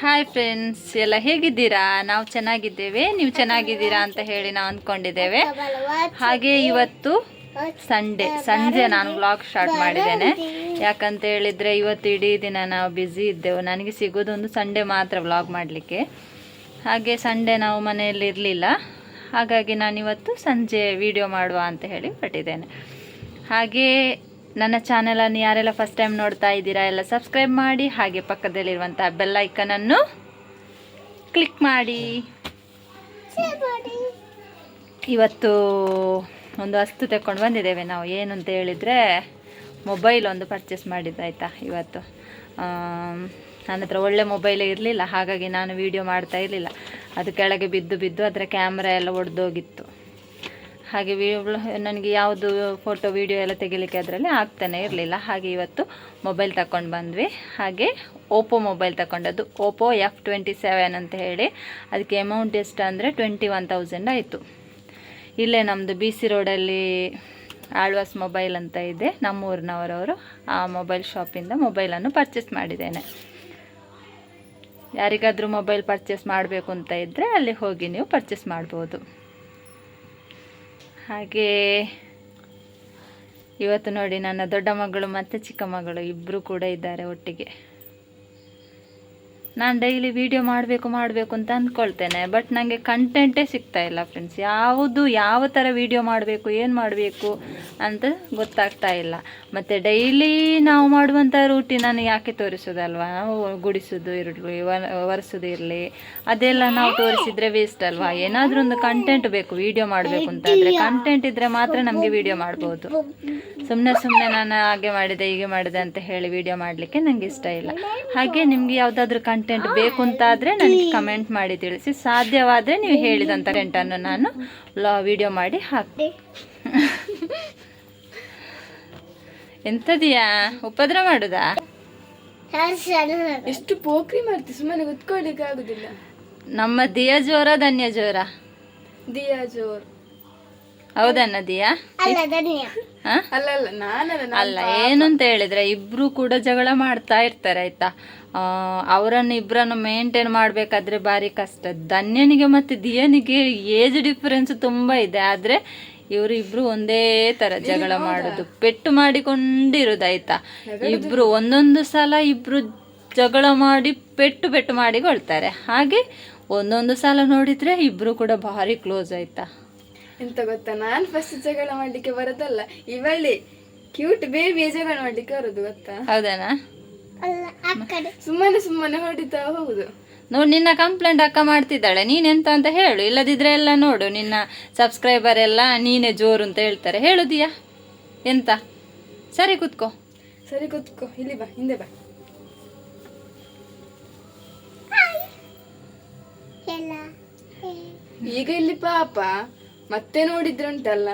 Hi friends ಎಲ್ಲ ಹೇಗಿದ್ದೀರಾ? ನಾವು ಚೆನ್ನಾಗಿದ್ದೇವೆ. ನೀವು ಚೆನ್ನಾಗಿದ್ದೀರಾ ಅಂತ ಹೇಳಿ ನಾವು ಅಂದ್ಕೊಂಡಿದ್ದೇವೆ. ಹಾಗೆ ಇವತ್ತು ಸಂಡೇ ಸಂಜೆ ನಾನು ವ್ಲಾಗ್ ಸ್ಟಾರ್ಟ್ ಮಾಡಿದ್ದೇನೆ. ಯಾಕಂತ ಹೇಳಿದರೆ ಇವತ್ತು ಇಡೀ ದಿನ ನಾವು ಬ್ಯುಸಿ ಇದ್ದೆವು. ನನಗೆ ಸಿಗೋದೊಂದು ಸಂಡೇ ಮಾತ್ರ ವ್ಲಾಗ್ ಮಾಡಲಿಕ್ಕೆ. ಹಾಗೆ ಸಂಡೇ ನಾವು ಮನೆಯಲ್ಲಿ ಇರಲಿಲ್ಲ. ಹಾಗಾಗಿ ನಾನಿವತ್ತು ಸಂಜೆ ವಿಡಿಯೋ ಮಾಡುವ ಅಂತ ಹೇಳಿ ಹೊರಟಿದ್ದೇನೆ. ಹಾಗೆ ನನ್ನ ಚಾನಲನ್ನು ಯಾರೆಲ್ಲ ಫಸ್ಟ್ ಟೈಮ್ ನೋಡ್ತಾ ಇದ್ದೀರಾ, ಎಲ್ಲ ಸಬ್ಸ್ಕ್ರೈಬ್ ಮಾಡಿ, ಹಾಗೆ ಪಕ್ಕದಲ್ಲಿರುವಂಥ ಬೆಲ್ ಐಕನನ್ನು ಕ್ಲಿಕ್ ಮಾಡಿ. ಇವತ್ತು ಒಂದು ವಸ್ತು ತಗೊಂಡು ಬಂದಿದ್ದೇವೆ ನಾವು. ಏನು ಅಂತ ಹೇಳಿದರೆ ಮೊಬೈಲ್ ಒಂದು ಪರ್ಚೇಸ್ ಮಾಡಿದ್ದಾಯ್ತಾ ಇವತ್ತು. ನನ್ನ ಹತ್ರ ಒಳ್ಳೆ ಮೊಬೈಲ್ ಇರಲಿಲ್ಲ, ಹಾಗಾಗಿ ನಾನು ವಿಡಿಯೋ ಮಾಡ್ತಾ ಇರಲಿಲ್ಲ. ಅದು ಕೆಳಗೆ ಬಿದ್ದು ಬಿದ್ದು, ಅದರ ಕ್ಯಾಮ್ರಾ ಎಲ್ಲ ಒಡೆದೋಗಿತ್ತು. ಹಾಗೆ ನನಗೆ ಯಾವುದು ಫೋಟೋ ವಿಡಿಯೋ ಎಲ್ಲ ತೆಗಿಲಿಕ್ಕೆ ಅದರಲ್ಲಿ ಆಗ್ತಾನೆ ಇರಲಿಲ್ಲ. ಹಾಗೆ ಇವತ್ತು ಮೊಬೈಲ್ ತಗೊಂಡು ಬಂದ್ವಿ. ಹಾಗೆ ಓಪೋ ಮೊಬೈಲ್ ತಗೊಂಡದ್ದು ಓಪೋ ಎಫ್ ಟ್ವೆಂಟಿ ಸೆವೆನ್ ಅಂತ ಹೇಳಿ. ಅದಕ್ಕೆ ಅಮೌಂಟ್ ಎಷ್ಟು ಅಂದರೆ ಟ್ವೆಂಟಿ ಒನ್ ತೌಸಂಡ್ ಆಯಿತು. ಇಲ್ಲೇ ನಮ್ಮದು ಬಿ ಸಿ ರೋಡಲ್ಲಿ ಆಳ್ವಾಸ್ ಮೊಬೈಲ್ ಅಂತ ಇದೆ. ನಮ್ಮೂರಿನವರವರು ಆ ಮೊಬೈಲ್ ಶಾಪಿಂದ ಮೊಬೈಲನ್ನು ಪರ್ಚೇಸ್ ಮಾಡಿದ್ದೇನೆ. ಯಾರಿಗಾದರೂ ಮೊಬೈಲ್ ಪರ್ಚೇಸ್ ಮಾಡಬೇಕು ಅಂತ ಇದ್ದರೆ ಅಲ್ಲಿ ಹೋಗಿ ನೀವು ಪರ್ಚೇಸ್ ಮಾಡ್ಬೋದು. ಹಾಗೆ ಇವತ್ತು ನೋಡಿ ನನ್ನ ದೊಡ್ಡ ಮಗಳು ಮತ್ತು ಚಿಕ್ಕ ಮಗಳು ಇಬ್ಬರು ಕೂಡ ಇದ್ದಾರೆ ಒಟ್ಟಿಗೆ. ನಾನು ಡೈಲಿ ವಿಡಿಯೋ ಮಾಡಬೇಕು ಮಾಡಬೇಕು ಅಂತ ಅಂದ್ಕೊಳ್ತೇನೆ ಬಟ್ ನನಗೆ ಕಂಟೆಂಟೇ ಸಿಗ್ತಾ ಇಲ್ಲ ಫ್ರೆಂಡ್ಸ್ ಯಾವುದು, ಯಾವ ಥರ ವಿಡಿಯೋ ಮಾಡಬೇಕು, ಏನು ಮಾಡಬೇಕು ಅಂತ ಗೊತ್ತಾಗ್ತಾ ಇಲ್ಲ. ಮತ್ತು ಡೈಲಿ ನಾವು ಮಾಡುವಂಥ ರೂಟೀನನ್ನು ಯಾಕೆ ತೋರಿಸೋದಲ್ವಾ? ನಾವು ಗುಡಿಸೋದು ಇರಲಿ ಒರೆಸೋದು ಇರಲಿ, ಅದೆಲ್ಲ ನಾವು ತೋರಿಸಿದ್ರೆ ವೇಸ್ಟ್ ಅಲ್ವಾ? ಏನಾದರೂ ಒಂದು ಕಂಟೆಂಟ್ ಬೇಕು ವಿಡಿಯೋ ಮಾಡಬೇಕು ಅಂತ ಅಂದರೆ ಕಂಟೆಂಟ್ ಇದ್ದರೆ ಮಾತ್ರ ನಮಗೆ ವಿಡಿಯೋ ಮಾಡ್ಬೋದು. ಸುಮ್ಮನೆ ಸುಮ್ಮನೆ ನಾನು ಹಾಗೆ ಮಾಡಿದೆ, ಹೀಗೆ ಮಾಡಿದೆ ಅಂತ ಹೇಳಿ ವಿಡಿಯೋ ಮಾಡಲಿಕ್ಕೆ ನನಗೆ ಇಷ್ಟ ಇಲ್ಲ. ಹಾಗೆ ನಿಮಗೆ ಯಾವುದಾದ್ರೂ ಕಂಟೆಂಟ್ ಬೇಕು ಅಂತಾದರೆ ನನಗೆ ಕಮೆಂಟ್ ಮಾಡಿ ತಿಳಿಸಿ. ಸಾಧ್ಯವಾದರೆ ನೀವು ಹೇಳಿದಂಥ ಕಂಟೆಂಟನ್ನು ನಾನು ಲಾ ವಿಡಿಯೋ ಮಾಡಿ ಹಾಕಿ ಎಂಥದಿಯಾ? ಉಪದ್ರ ಮಾಡುದಾ? ಎಷ್ಟು ಪೋಕ್ರಿ ಮಾಡ್ತಿ? ಸುಮ್ಮನೆ ಕುತ್ಕೊಳ್ಳಿಕ್ಕೆ ಆಗುದಿಲ್ಲ. ನಮ್ಮ ದಿಯ ಜೋರ ಧನ್ಯ ಜೋರ ದಿಯಾ ಜೋರ್ ಹೌದನ್ನ ದಿಯಾ ಹಾ? ಅಲ್ಲ ಅಲ್ಲ ನಾನಲ್ಲ ನಾನ್ ಅಲ್ಲ ಏನು ಅಂತ ಹೇಳಿದ್ರೆ ಇಬ್ರು ಕೂಡ ಜಗಳ ಮಾಡ್ತಾ ಇರ್ತಾರೆ ಆಯ್ತಾ? ಅವರನ್ನ ಅವರನ್ನು ಇಬ್ಬರನ್ನು ಮೇಂಟೈನ್ ಮಾಡಬೇಕಾದ್ರೆ ಭಾರಿ ಕಷ್ಟ. ಧನ್ಯನಿಗೆ ಮತ್ತೆ ದಿಯನಿಗೆ ಏಜ್ ಡಿಫರೆನ್ಸ್ ತುಂಬಾ ಇದೆ. ಆದ್ರೆ ಇವರು ಇಬ್ರು ಒಂದೇ ತರ ಜಗಳ ಮಾಡೋದು. ಪೆಟ್ಟು ಮಾಡಿಕೊಂಡಿರೋದು ಆಯ್ತಾ? ಇಬ್ರು ಒಂದೊಂದು ಸಲ ಇಬ್ರು ಜಗಳ ಮಾಡಿ ಪೆಟ್ಟು ಪೆಟ್ಟು ಮಾಡಿಕೊಳ್ತಾರೆ. ಹಾಗೆ ಒಂದೊಂದು ಸಲ ನೋಡಿದ್ರೆ ಇಬ್ರು ಕೂಡ ಭಾರಿ ಕ್ಲೋಸ್ ಆಯ್ತಾ? ಎಂತ ಗೊತ್ತಾ? ನಾನು ಫಸ್ಟ್ ಜಗಳ ಮಾಡ್ಲಿಕ್ಕೆ ಬರೋದಲ್ಲ ಇವಳಿ ಕ್ಯೂಟ್ ಬೇಬಿ ಜಗಳ ಮಾಡ್ಲಿಕ್ಕೆ ಬರೋದು ಗೊತ್ತಾ? ಹೌದನಾ? ಸುಮ್ಮನೆ ಸುಮ್ಮನೆ ಹೊಡಿತಾ ಹೋಗುದು. ನೋಡು ನಿನ್ನ ಕಂಪ್ಲೇಂಟ್ ಅಕ್ಕ ಮಾಡ್ತಿದ್ದಾಳೆ. ನೀನೆಂತ ಅಂತ ಹೇಳು. ಇಲ್ಲದಿದ್ರೆ ಎಲ್ಲ ನೋಡು. ನಿನ್ನ ಸಬ್ಸ್ಕ್ರೈಬರ್ ಎಲ್ಲ ನೀನೇ ಜೋರು ಅಂತ ಹೇಳ್ತಾರೆ. ಹೇಳುದಿಯಾ? ಎಂತ? ಸರಿ ಕುತ್ಕೋ. ಸರಿ ಕುತ್ಕೋ. ಇಲ್ಲಿ ಬಾ ಹಿಂದೆ ಬಾ. ಈಗ ಇಲ್ಲಿ ಪಾಪ. ಮತ್ತೆ ನೋಡಿದ್ರೆ ಉಂಟಲ್ಲ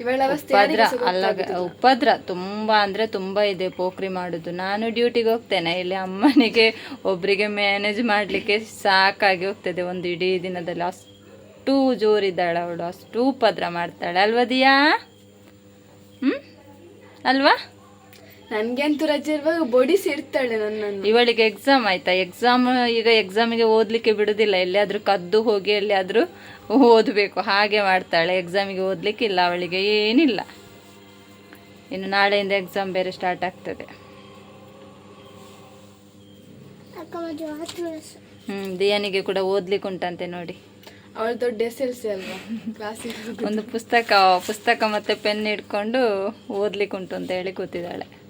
ಇವಳ ಅವಸ್ಥೆ ಅಲ್ಲ. ಉಪದ್ರ ತುಂಬಾ ಅಂದ್ರೆ ತುಂಬಾ ಇದೆ ಪೋಖ್ರಿ ಮಾಡುದು. ನಾನು ಡ್ಯೂಟಿಗೆ ಹೋಗ್ತೇನೆ. ಇಲ್ಲಿ ಅಮ್ಮನಿಗೆ ಒಬ್ರಿಗೆ ಮ್ಯಾನೇಜ್ ಮಾಡ್ಲಿಕ್ಕೆ ಸಾಕಾಗಿ ಹೋಗ್ತದೆ ಒಂದು ಇಡೀ ದಿನದಲ್ಲಿ. ಅಷ್ಟು ಜೋರಿದ್ದಾಳೆ ಅವಳು. ಅಷ್ಟು ಉಪದ್ರ ಮಾಡ್ತಾಳೆ. ಅಲ್ವಾ ದಿಯಾ? ಹ್ಮ್? ಅಲ್ವಾ? ನನ್ಗೆ ಅಂತೂ ರಜೆ ಇರುವಾಗ ಬೊಡಿಸಿ ಇಡ್ತಾಳೆ ನನ್ನನ್ನು. ಇವಳಿಗೆ ಎಕ್ಸಾಮ್ ಆಯ್ತಾ? ಎಕ್ಸಾಮ್ ಈಗ ಎಕ್ಸಾಮಿಗೆ ಓದಲಿಕ್ಕೆ ಬಿಡುದಿಲ್ಲ. ಎಲ್ಲಿಯಾದ್ರೂ ಕದ್ದು ಹೋಗಿ ಎಲ್ಲಿಯಾದ್ರೂ ಓದಬೇಕು. ಹಾಗೆ ಮಾಡ್ತಾಳೆ. ಎಕ್ಸಾಮಿಗೆ ಓದಲಿಕ್ಕಿಲ್ಲ. ಅವಳಿಗೆ ಏನಿಲ್ಲ. ಇನ್ನು ನಾಳೆಯಿಂದ ಎಕ್ಸಾಮ್ ಬೇರೆ ಸ್ಟಾರ್ಟ್ ಆಗ್ತದೆ. ಹ್ಮ್ ದಿಯಾನಿಗೆ ಕೂಡ ಓದ್ಲಿಕ್ಕೆ ಉಂಟಂತೆ ನೋಡಿ. ಅವಳು ದೊಡ್ಡ ಎಸ್ ಎಲ್ ಸಿ ಅಲ್ವಾ? ಕ್ಲಾಸಿಗೆ ಒಂದು ಪುಸ್ತಕ ಪುಸ್ತಕ ಮತ್ತೆ ಪೆನ್ ಇಟ್ಕೊಂಡು ಓದ್ಲಿಕ್ಕೆ ಉಂಟು ಅಂತ ಹೇಳಿ ಕೂತಿದ್ದಾಳೆ.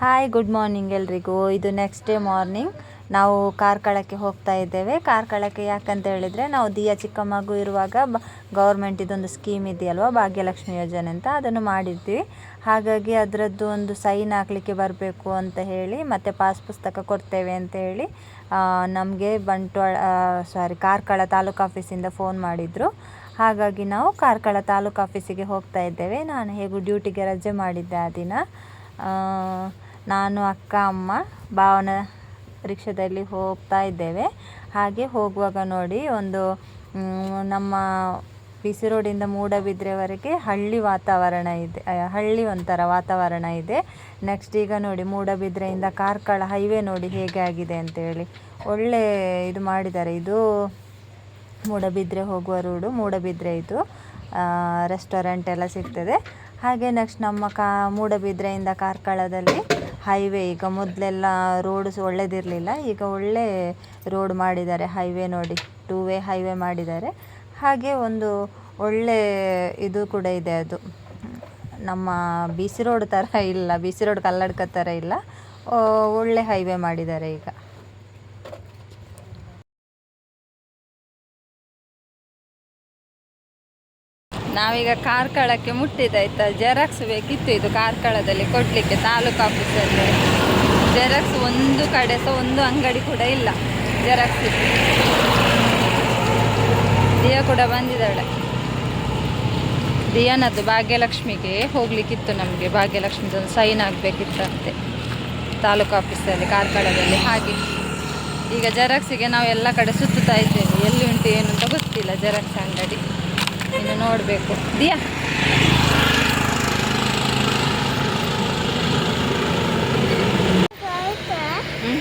ಹಾಯ್ ಗುಡ್ ಮಾರ್ನಿಂಗ್ ಎಲ್ರಿಗೂ. ಇದು ನೆಕ್ಸ್ಟ್ ಡೇ ಮಾರ್ನಿಂಗ್ ನಾವು ಕಾರ್ಕಳಕ್ಕೆ ಹೋಗ್ತಾ ಇದ್ದೇವೆ. ಕಾರ್ಕಳಕ್ಕೆ ಯಾಕಂತ ಹೇಳಿದರೆ ನಾವು ದಿಯ ಚಿಕ್ಕ ಮಗು ಇರುವಾಗ ಬ ಗೌರ್ಮೆಂಟ್ ಇದೊಂದು ಸ್ಕೀಮ್ ಇದೆಯಲ್ವ, ಭಾಗ್ಯಲಕ್ಷ್ಮಿ ಯೋಜನೆ ಅಂತ ಅದನ್ನು ಮಾಡಿದ್ವಿ. ಹಾಗಾಗಿ ಅದರದ್ದು ಒಂದು ಸೈನ್ ಹಾಕಲಿಕ್ಕೆ ಬರಬೇಕು ಅಂತ ಹೇಳಿ ಮತ್ತು ಪಾಸ್ ಪುಸ್ತಕ ಕೊಡ್ತೇವೆ ಅಂತ ಹೇಳಿ ನಮಗೆ ಬಂಟ್ವಾಳ ಸಾರಿ ಕಾರ್ಕಳ ತಾಲೂಕು ಆಫೀಸಿಂದ ಫೋನ್ ಮಾಡಿದರು. ಹಾಗಾಗಿ ನಾವು ಕಾರ್ಕಳ ತಾಲೂಕು ಆಫೀಸಿಗೆ ಹೋಗ್ತಾ ಇದ್ದೇವೆ. ನಾನು ಹೇಗೂ ಡ್ಯೂಟಿಗೆ ರಜೆ ಮಾಡಿದ್ದೆ ಆ ದಿನ. ನಾನು, ಅಕ್ಕ, ಅಮ್ಮ ಭಾವನ ರಿಕ್ಷಾದಲ್ಲಿ ಹೋಗ್ತಾ ಇದ್ದೇವೆ. ಹಾಗೆ ಹೋಗುವಾಗ ನೋಡಿ ಒಂದು ನಮ್ಮ ಬಿಸಿ ರೋಡಿಂದ ಮೂಡಬಿದ್ರೆವರೆಗೆ ಹಳ್ಳಿ ವಾತಾವರಣ ಇದೆ. ಹಳ್ಳಿ ಒಂಥರ ವಾತಾವರಣ ಇದೆ. ನೆಕ್ಸ್ಟ್ ಈಗ ನೋಡಿ, ಮೂಡಬಿದ್ರೆಯಿಂದ ಕಾರ್ಕಳ ಹೈವೇ ನೋಡಿ ಹೇಗೆ ಆಗಿದೆ ಅಂತೇಳಿ. ಒಳ್ಳೆ ಇದು ಮಾಡಿದ್ದಾರೆ. ಇದು ಮೂಡಬಿದ್ರೆ ಹೋಗುವ ರೋಡು ಮೂಡಬಿದ್ರೆ ಇದು ರೆಸ್ಟೋರೆಂಟ್ ಎಲ್ಲ ಸಿಗ್ತದೆ. ಹಾಗೆ ನೆಕ್ಸ್ಟ್ ನಮ್ಮ ಕಾ, ಮೂಡಬಿದ್ರೆಯಿಂದ ಕಾರ್ಕಳದಲ್ಲಿ ಹೈವೇ ಈಗ ಮೊದಲೆಲ್ಲ ರೋಡ್ಸ್ ಒಳ್ಳೇದಿರಲಿಲ್ಲ. ಈಗ ಒಳ್ಳೆ ರೋಡ್ ಮಾಡಿದ್ದಾರೆ. ಹೈವೇ ನೋಡಿ ಟೂ ವೇ ಹೈವೇ ಮಾಡಿದ್ದಾರೆ. ಹಾಗೆ ಒಂದು ಒಳ್ಳೆ ಇದು ಕೂಡ ಇದೆ ಅದು. ನಮ್ಮ ಬಿಸಿ ರೋಡ್ ಥರ ಇಲ್ಲ, ಬಿಸಿ ರೋಡ್ ಕಲ್ಲಡ್ಕ ಥರ ಇಲ್ಲ. ಒಳ್ಳೆ ಹೈವೇ ಮಾಡಿದ್ದಾರೆ ಈಗ. ನಾವೀಗ ಕಾರ್ಕಳಕ್ಕೆ ಮುಟ್ಟಿದಾಯ್ತಾ ಜೆರಾಕ್ಸ್ ಬೇಕಿತ್ತು ಇದು ಕಾರ್ಕಳದಲ್ಲಿ ಕೊಡಲಿಕ್ಕೆ, ತಾಲೂಕು ಆಫೀಸಲ್ಲಿ ಜೆರಾಕ್ಸ್ ಒಂದು ಕಡೆ ಸಹ ಒಂದು ಅಂಗಡಿ ಕೂಡ ಇಲ್ಲ ಜೆರಾಕ್ಸ್ ದಿಯಾ ಕೂಡ ಬಂದಿದ್ದಾಳೆ. ದಿಯಾನದ್ದು ಭಾಗ್ಯಲಕ್ಷ್ಮಿಗೆ ಹೋಗ್ಲಿಕ್ಕಿತ್ತು ನಮಗೆ. ಭಾಗ್ಯಲಕ್ಷ್ಮಿದೊಂದು ಸೈನ್ ಆಗಬೇಕಿತ್ತಂತೆ ತಾಲೂಕು ಆಫೀಸಲ್ಲಿ ಕಾರ್ಕಳದಲ್ಲಿ. ಹಾಗೆ. ಈಗ ಜೆರಾಕ್ಸಿಗೆ ನಾವು ಎಲ್ಲ ಕಡೆ ಸುತ್ತುತ್ತಾ ಇದ್ದೇವೆ. ಎಲ್ಲಿ ಉಂಟು ಏನು ಅಂತ ಗೊತ್ತಿಲ್ಲ ಜೆರಾಕ್ಸ್ ಅಂಗಡಿ. ಇನ್ನು ನೋಡಬೇಕು. ದಿಯಾ. ಹ್ಮ್?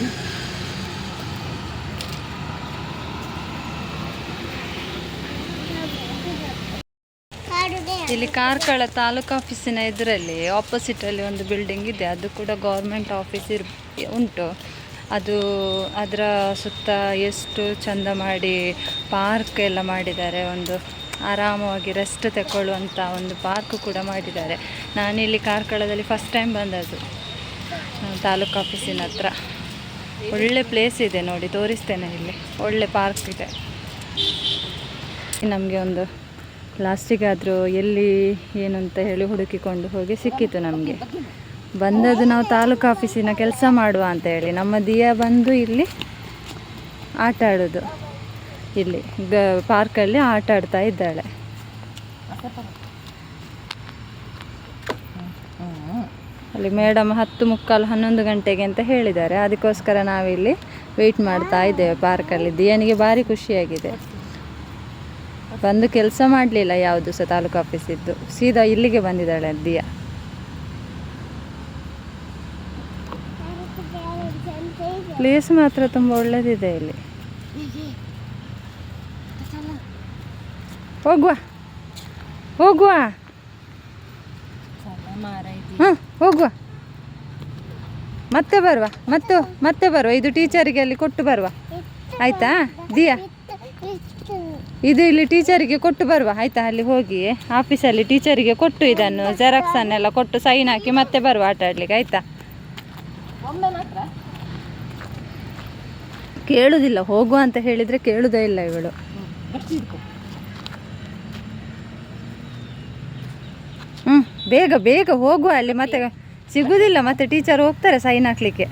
ಹ್ಮ್? ಇಲ್ಲಿ ಕಾರ್ಕಳ ತಾಲೂಕು ಆಫೀಸಿನ ಎದುರಲ್ಲಿ ಆಪೋಸಿಟಲ್ಲಿ ಒಂದು ಬಿಲ್ಡಿಂಗ್ ಇದೆ. ಅದು ಕೂಡ ಗೌರ್ಮೆಂಟ್ ಆಫೀಸ್ ಇರ್, ಉಂಟು. ಅದು ಅದರ ಸುತ್ತ ಎಷ್ಟು ಚಂದ ಮಾಡಿ ಪಾರ್ಕ್ ಎಲ್ಲ ಮಾಡಿದ್ದಾರೆ. ಒಂದು ಆರಾಮವಾಗಿ ರೆಸ್ಟ್ ತಗೊಳ್ಳುವಂಥ ಒಂದು ಪಾರ್ಕ್ ಕೂಡ ಮಾಡಿದ್ದಾರೆ. ನಾನಿಲ್ಲಿ ಕಾರ್ಕಳದಲ್ಲಿ ಫಸ್ಟ್ ಟೈಮ್ ಬಂದದ್ದು. ತಾಲೂಕು ಆಫೀಸಿನ ಹತ್ರ. ಒಳ್ಳೆ ಪ್ಲೇಸ್ ಇದೆ ನೋಡಿ, ತೋರಿಸ್ತೇನೆ ಇಲ್ಲಿ. ಒಳ್ಳೆ ಪಾರ್ಕ್ ಇದೆ. ನಮಗೆ ಒಂದು ಲಾಸ್ಟಿಗಾದರೂ ಎಲ್ಲಿ ಏನು ಅಂತ ಹೇಳಿ ಹುಡುಕಿಕೊಂಡು ಹೋಗಿ ಸಿಕ್ಕಿತು ನಮಗೆ. ಬಂದದ್ದು ನಾವು ತಾಲೂಕು ಆಫೀಸಿನ ಕೆಲಸ ಮಾಡುವ ಅಂತ ಹೇಳಿ. ನಮ್ಮ ದಿಯಾ ಬಂದು ಇಲ್ಲಿ ಆಟ ಆಡೋದು. ಇಲ್ಲಿ ಗ ಪಾರ್ಕಲ್ಲಿ ಆಟ ಆಡ್ತಾ ಇದ್ದಾಳೆ. ಅಲ್ಲಿ ಮೇಡಮ್ ಹತ್ತು ಮುಕ್ಕಾಲು ಹನ್ನೊಂದು ಗಂಟೆಗೆ ಅಂತ ಹೇಳಿದ್ದಾರೆ. ಅದಕ್ಕೋಸ್ಕರ ನಾವಿಲ್ಲಿ ವೆಯ್ಟ್ ಮಾಡ್ತಾ ಇದ್ದೇವೆ ಪಾರ್ಕಲ್ಲಿ. ದಿಯನಿಗೆ ಭಾರಿ ಖುಷಿಯಾಗಿದೆ. ಬಂದು ಕೆಲಸ ಮಾಡಲಿಲ್ಲ ಯಾವುದು ಸಹ ತಾಲೂಕು ಆಫೀಸಿದ್ದು ಸೀದಾ ಇಲ್ಲಿಗೆ ಬಂದಿದ್ದಾಳೆ ದಿಯಾ. ಪ್ಲೇಸ್ ಮಾತ್ರ ತುಂಬ ಒಳ್ಳೆದಿದೆ ಇಲ್ಲಿ. ಹೋಗುವ. ಹೋಗುವ. ಹಾಂ ಹೋಗುವ. ಮತ್ತೆ ಬರುವ ಮತ್ತೆ ಮತ್ತೆ ಬರುವ. ಇದು ಟೀಚರಿಗೆ ಅಲ್ಲಿ ಕೊಟ್ಟು ಬರುವ. ಆಯ್ತಾ? ದಿಯಾ. ಇದು ಇಲ್ಲಿ ಟೀಚರಿಗೆ ಕೊಟ್ಟು ಬರುವ. ಆಯ್ತಾ ಅಲ್ಲಿ ಹೋಗಿ ಆಫೀಸಲ್ಲಿ ಟೀಚರಿಗೆ ಕೊಟ್ಟು ಇದನ್ನು ಜೆರಾಕ್ಸನ್ನೆಲ್ಲ ಕೊಟ್ಟು ಸೈನ್ ಹಾಕಿ ಮತ್ತೆ ಬರುವ ಆಟ ಆಡ್ಲಿಕ್ಕೆ. ಆಯ್ತಾ? ಕೇಳುದಿಲ್ಲ. ಹೋಗುವ ಅಂತ ಹೇಳಿದ್ರೆ ಕೇಳುದೇ ಇಲ್ಲ ಇವಳು. ಹ್ಞೂ ಬೇಗ ಬೇಗ ಹೋಗುವ ಅಲ್ಲಿ. ಮತ್ತೆ ಸಿಗುದಿಲ್ಲ. ಮತ್ತೆ ಟೀಚರ್ ಹೋಗ್ತಾರೆ ಸೈನ್ ಹಾಕ್ಲಿಕ್ಕೆ.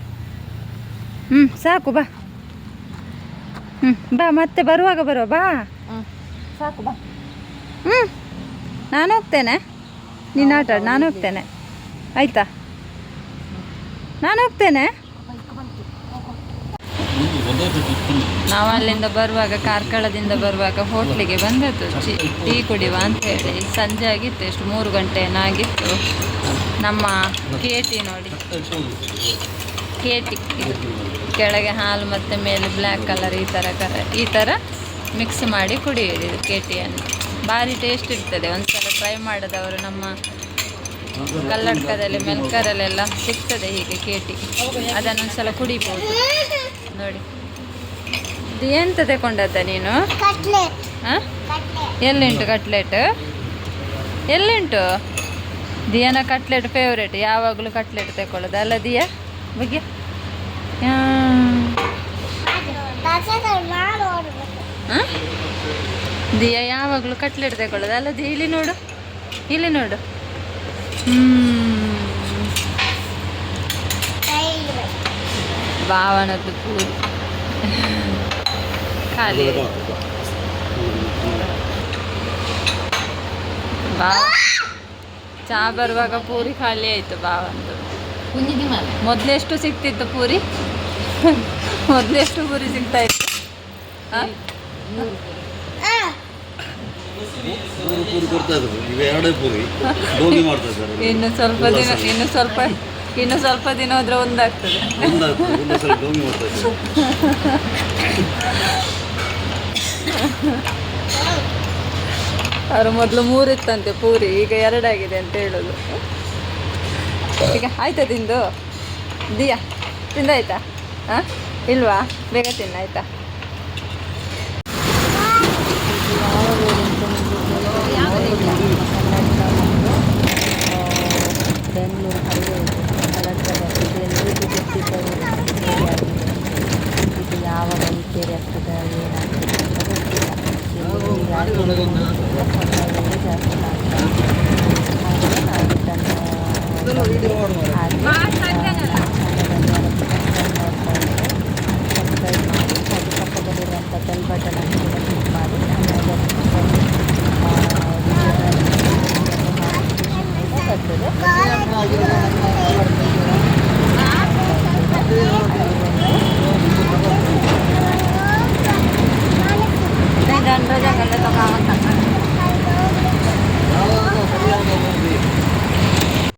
ಹ್ಞೂ ಸಾಕು ಬಾ. ಹ್ಞೂ ಬಾ ಮತ್ತೆ ಬರುವಾಗ ಬರುವ. ಬಾ. ಸಾಕು, ಬಾ. ನಾನು ಹೋಗ್ತೇನೆ. ನಿನ್ನ ಆಟ ನಾನು ಹೋಗ್ತೇನೆ. ಆಯ್ತಾ? ನಾನು ಹೋಗ್ತೇನೆ. ನಾವು ಅಲ್ಲಿಂದ ಬರುವಾಗ, ಕಾರ್ಕಳದಿಂದ ಬರುವಾಗ ಹೋಟ್ಲಿಗೆ ಬಂದದ್ದು. ಟೀ ಕುಡಿಯುವ ಅಂತ ಹೇಳಿ. ಸಂಜೆ ಆಗಿತ್ತು, ಎಷ್ಟು ಮೂರು ಗಂಟೆ ಏನಾಗಿತ್ತು ನಮ್ಮ ಕೇಟಿ ನೋಡಿ. ಕೇಟಿ ಇದು ಕೆಳಗೆ ಹಾಲು ಮತ್ತು ಮೇಲೆ ಬ್ಲ್ಯಾಕ್ ಕಲರ್ ಈ ಥರ ಕರ ಈ ಥರ ಮಿಕ್ಸ್ ಮಾಡಿ ಕುಡಿಯಿರಿ ಇದು ಕೇಟಿಯನ್ನು. ಭಾರಿ ಟೇಸ್ಟ್ ಇರ್ತದೆ. ಒಂದ್ಸಲ ಟ್ರೈ ಮಾಡದವರು ನಮ್ಮ ಕಲ್ಲಡ್ಕದಲ್ಲಿ ಮೆಲ್ಕರಲ್ಲೆಲ್ಲ ಸಿಗ್ತದೆ ಹೀಗೆ ಕೇಟಿ. ಅದನ್ನೊಂದ್ಸಲ ಕುಡಿಬೋದು. ನೋಡಿ. ಇದು ಎಂತ ತಗೊಂಡದ್ದ ನೀನು? ಹಾಂ? ಎಲ್ಲಿಂಟು ಕಟ್ಲೆಟ್ ಎಲ್ಲಿಂಟು? ದಿಯಾನ ಕಟ್ಲೆಟ್ ಫೇವ್ರೇಟ್ ಯಾವಾಗಲೂ ಕಟ್ಲೆಟ್ ತಗೊಳ್ಳೋದು ಅಲ್ಲ ದಿಯಾ? ಬಗ್ಗೆ ದಿಯಾ, ಯಾವಾಗಲೂ ಕಟ್ಲೆಟ್ ತಗೊಳ್ಳೋದು ದಿಯಾ, ಇಲ್ಲಿ ನೋಡು. ಇಲ್ಲಿ ನೋಡು. ಹ್ಮ್. ಭಾವನದ್ದು ಪೂರಿ ಖಾಲಿ. ಬಾ. ಚಾ ಬರುವಾಗ ಪೂರಿ ಖಾಲಿ ಆಯಿತು ಬಾವಂದು ಮೊದ್ಲೆಷ್ಟು ಸಿಗ್ತಿತ್ತು ಪೂರಿ? ಮೊದಲೆಷ್ಟು ಪೂರಿ ಸಿಗ್ತಾ ಇತ್ತು? ಆ? ಮೂರು ಪೂರಿ ಕೊಡ್ತಾ ಇದ್ರು. ಈಗ ಎರಡೇ ಪೂರಿ. ಗೋಬಿ ಮಾಡ್ತಾ ಇದ್ದಾರೆ. ಇನ್ನು ಸ್ವಲ್ಪ ದಿನ ಇನ್ನು ಸ್ವಲ್ಪ ಇನ್ನು ಸ್ವಲ್ಪ ದಿನ ಹೋದ್ರೆ ಒಂದಾಗ್ತದೆ. ಒಂದಾಗ್ತದೆ. ಒಂದು ಸಲ ಗೋಬಿ ಮಾಡ್ತಾ ಇದ್ದಾರೆ. ಅವರು ಮೊದಲು ಮೂರಿತ್ತಂತೆ ಪೂರಿ ಈಗ ಎರಡಾಗಿದೆ ಅಂತ ಹೇಳೋದು. ಈಗ ಆಯ್ತಾ ತಿಂದು? ದಿಯಾ ತಿಂದಾಯ್ತಾ? ಹಾಂ? ಇಲ್ವಾ? ಬೇಗ ತಿನ್ನ ಆಯ್ತಾ? ಬೆಂಗಳೂರು ಇದು ಯಾವ ರಿಪೇರಿ ಆಗ್ತದೆ ಏನಾಗ್ತದೆ ಅಂತ ಗೊತ್ತಿಲ್ಲ.